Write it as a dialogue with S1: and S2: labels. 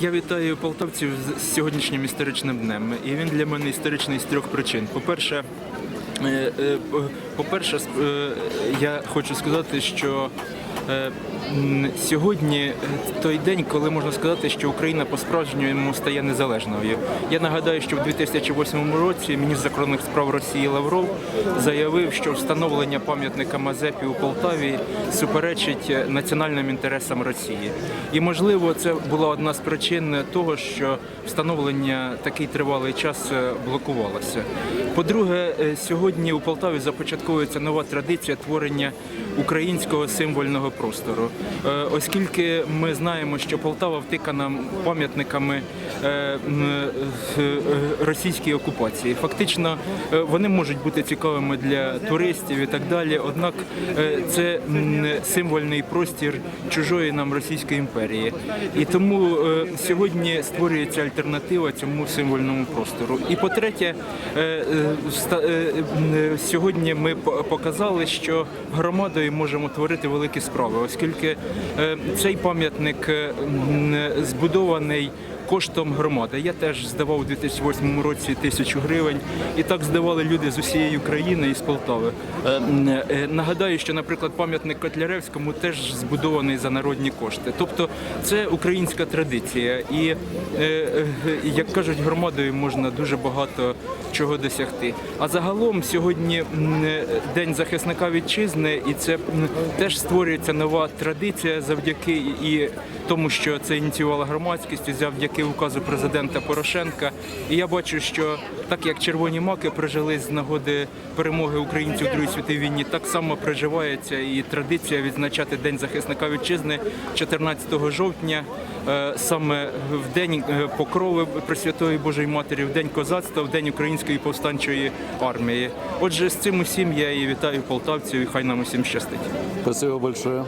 S1: Я вітаю полтавців з сьогоднішнім історичним днем. І він для мене історичний з трьох причин. По-перше, е, е, по- по-перше, е, я хочу сказати, що сьогодні е, той день, коли можна сказати, що Україна по-справжньому стає незалежною. Я нагадаю, що в 2008 році міністр закордонних справ Росії Лавров заявив, що встановлення пам'ятника Мазепі у Полтаві суперечить е, національним інтересам Росії. І можливо, це була одна з причин того, що встановлення такий тривалий час е, блокувалося. По-друге, е, сьогодні у Полтаві започатковується нова традиція творення українського символьного простору, Е, оскільки ми знаємо, що Полтава втикана пам'ятниками е, е, російській окупації. Фактично, вони можуть бути цікавими для туристів і так далі. Однак це символьний простір чужої нам Російської імперії. І тому сьогодні створюється альтернатива цьому символьному простору. І е, м, сьогодні ми показали, що громадою можемо творити великі справи, оскільки е, цей пам'ятник е, збудований. Коштом громади. Я теж здавав у 2008 році тисячу гривень, і так здавали люди з усієї України і з Полтави. Е, е, Нагадаю, що, наприклад, пам'ятник Котляревському теж збудований за народні кошти. Тобто це українська традиція, і е, як кажуть, громадою можна дуже багато чого досягти. А загалом сьогодні день захисника вітчизни, і це теж створюється нова традиція завдяки і тому, що це ініціювала громадськість, і завдяки указу президента Порошенка. І я бачу, що так як червоні маки прижились з нагоди перемоги українців у Другій світовій війні, так само приживається і традиція відзначати День захисника вітчизни 14 жовтня, е, саме в день е, покрови Пресвятої Божої Матері, в день козацтва, в день української повстанчої армії. Отже, з цим усім я і вітаю полтавців, і хай нам усім щастить.
S2: Спасибо большое.